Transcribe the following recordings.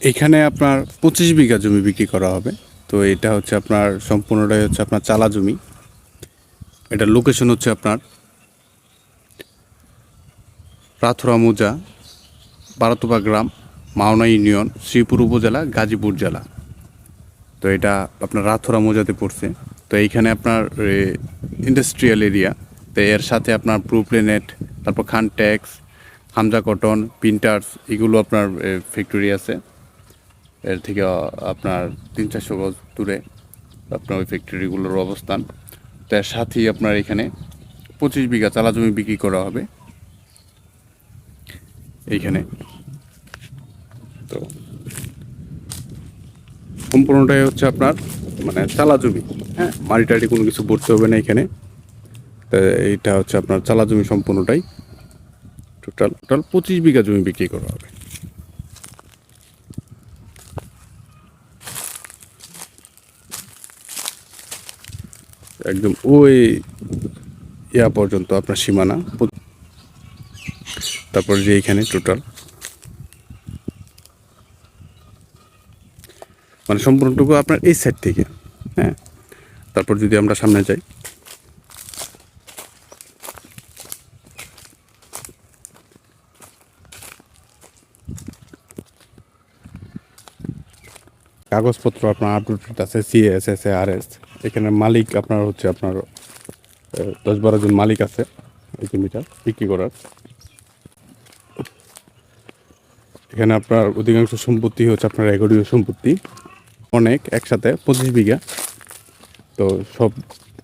এখানে আপনার পঁচিশ বিঘা জমি বিক্রি করা হবে। তো এটা হচ্ছে আপনার, সম্পূর্ণটাই হচ্ছে আপনার চালা জমি। এটা লোকেশন হচ্ছে আপনার রাথুরা মোজা বারাতুবা গ্রাম, মাওনা ইউনিয়ন, শ্রীপুর উপজেলা, গাজীপুর জেলা। তো এটা আপনার রাথুরা মোজাতে পড়ছে। তো এইখানে আপনার ইন্ডাস্ট্রিয়াল এরিয়া তো এর সাথে আপনার প্রুপ্লেনেট তারপর Khan Tex Hamza cotton, printers, এগুলো আপনার ফ্যাক্টরি আছে। এর থেকে আপনার তিন চারশো গজ দূরে আপনার ওই ফ্যাক্টরিগুলোর অবস্থান। তো এর সাথেই আপনার এখানে পঁচিশ বিঘা চালা জমি বিক্রি করা হবে। এইখানে। তো সম্পূর্ণটাই হচ্ছে আপনার মানে চালা জমি। হ্যাঁ মাটি টাটি কোনো কিছু ভরতে হবে না এখানে। তো এইটা হচ্ছে আপনার চালা জমি সম্পূর্ণটাই। টোটাল টোটাল পঁচিশ বিঘা জমি বিক্রি করা হবে। একদম ওই ইয়া পর্যন্ত আপনার সীমানা। তারপর যে এখানে টোটাল মানে সম্পূর্ণটুকু আপনার এই সাইড থেকে হ্যাঁ। তারপর যদি আমরা সামনে যাই কাগজপত্র আপনার আপডেট আছে সিএস এস আর এস এখানে মালিক আপনার হচ্ছে আপনার দশ বারো জন মালিক আছে, এই জমিটা বিক্রি করার। এখানে আপনার অধিকাংশ সম্পত্তি হচ্ছে আপনার রেকর্ডীয় সম্পত্তি, অনেক একসাথে পঁচিশ বিঘা। তো সব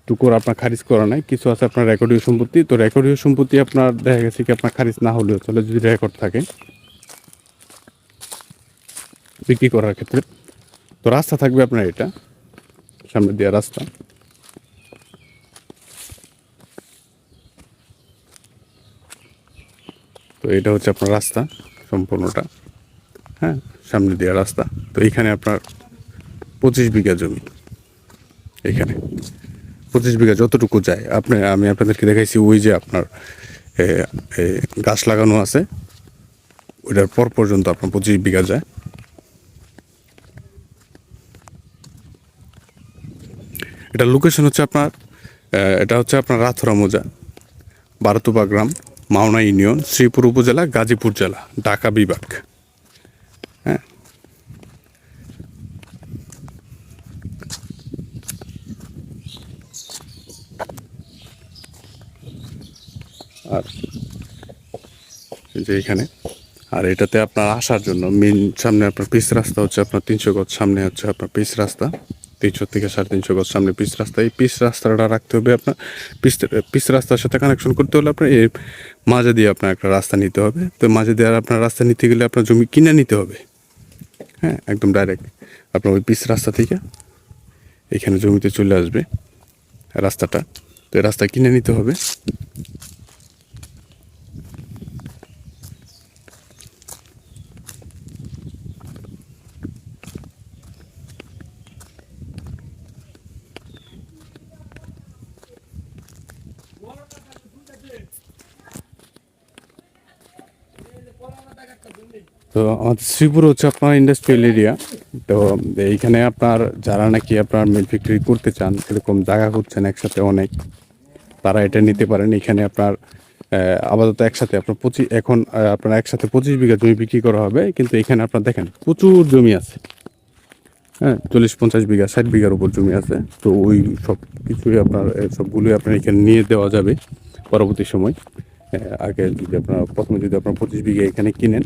টুকুর আপনার খারিজ করা নাই, কিছু আছে আপনার রেকর্ডীয় সম্পত্তি, তো রেকর্ডীয় সম্পত্তি আপনার দেখা গেছে কি আপনার খারিজ না হলেও চলে, যদি রেকর্ড থাকে। বিক্রি করার ক্ষেত্রে। তো রাস্তা থাকবে আপনার এটা সামনে দেওয়া রাস্তা। তো এটা হচ্ছে আপনার রাস্তা সম্পূর্ণটা হ্যাঁ সামনে দেওয়া রাস্তা। তো এইখানে আপনার পঁচিশ বিঘা জমি, এখানে পঁচিশ বিঘা যতটুকু যায়। আপনি, আমি আপনাদেরকে দেখাইছি ওই যে আপনার গাছ লাগানো আছে, ওইটার পর পর্যন্ত আপনার পঁচিশ বিঘা যায়। এটা লোকেশন হচ্ছে আপনার এটা হচ্ছে আপনার রাথরা মোজা বারতুবা গ্রাম, মাওনা ইউনিয়ন, শ্রীপুর উপজেলা, গাজীপুর জেলা, ঢাকা বিভাগ। হ্যাঁ। আর যে এখানে, আর এটাতে আপনার আসার জন্য মেন সামনে আপনার পিস রাস্তা হচ্ছে আপনার তিনশো গজ, সামনে হচ্ছে আপনার পিস রাস্তা। তিনশো থেকে সাড়ে তিনশো গজ সামনে পিস রাস্তা। এই পিস রাস্তাটা রাখতে হবে আপনার। পিচ পিস রাস্তার সাথে কানেকশন করতে হলে আপনার এর মাঝে দিয়ে আপনার একটা রাস্তা নিতে হবে। তো মাঝে দিয়ে আর আপনার রাস্তা নিতে গেলে আপনার জমি কিনে নিতে হবে। হ্যাঁ একদম ডাইরেক্ট আপনার ওই পিস রাস্তা থেকে এখানে জমিতে চলে আসবে রাস্তাটা। তো এই রাস্তা কিনে নিতে হবে। তো আমাদের শ্রীপুর হচ্ছে আপনার ইন্ডাস্ট্রিয়াল এরিয়া তো এইখানে আপনার যারা নাকি আপনার মিল ফ্যাক্টরি করতে চান, এরকম জায়গা করছেন একসাথে অনেক, তারা এটা নিতে পারেন। এখানে আপনার আপাতত একসাথে আপনার পঁচিশ, এখন আপনার একসাথে পঁচিশ বিঘা জমি বিক্রি করা হবে। কিন্তু এখানে আপনার দেখেন, প্রচুর জমি আছে। হ্যাঁ চল্লিশ, পঞ্চাশ বিঘা, ষাট বিঘার উপর জমি আছে। তো ওই সব কিছুই আপনার সবগুলোই আপনার এখানে নিয়ে দেওয়া যাবে পরবর্তী সময়। আগে যদি আপনার, প্রথমে যদি আপনার পঁচিশ বিঘা এখানে কিনেন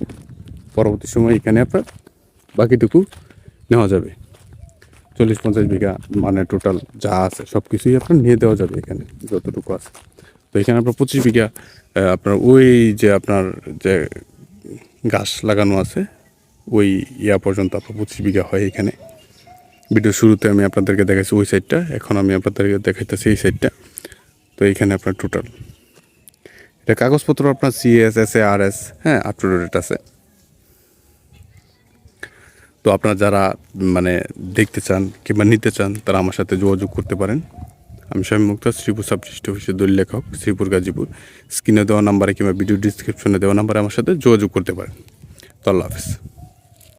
পরবর্তী সময় এখানে আপনার বাকিটুকু নেওয়া যাবে। চল্লিশ পঞ্চাশ বিঘা মানে টোটাল যা আছে সব কিছুই আপনার নিয়ে দেওয়া যাবে এখানে, যতটুকু আছে। তো এখানে আপনার পঁচিশ বিঘা আপনার ওই যে আপনার যে গাছ লাগানো আছে, ওই ইয়া পর্যন্ত আপনার পঁচিশ বিঘা হয় এখানে। ভিডিও শুরুতে আমি আপনাদেরকে দেখাইছি ওই সাইডটা এখন আমি আপনাদেরকে দেখাইতেছি এই সাইডটা তো এইখানে আপনার টোটাল এটা কাগজপত্র আপনার CS S A R S হ্যাঁ আপ টু ডেট আছে। তো আপনারা যারা মানে দেখতে চান কিংবা নিতে চান, তারা আমার সাথে যোগাযোগ করতে পারেন। আমি স্বামী মুক্তা, শ্রীপুর সাব ডিস্ট্রিক্ট অফিসের দল লেখক, শ্রীপুর গাজীপুর। স্ক্রিনে দেওয়া নাম্বারে কিংবা ভিডিও ডিসক্রিপশনে দেওয়া নাম্বারে আমার সাথে যোগাযোগ করতে পারেন। তো আল্লাহ হাফিজ।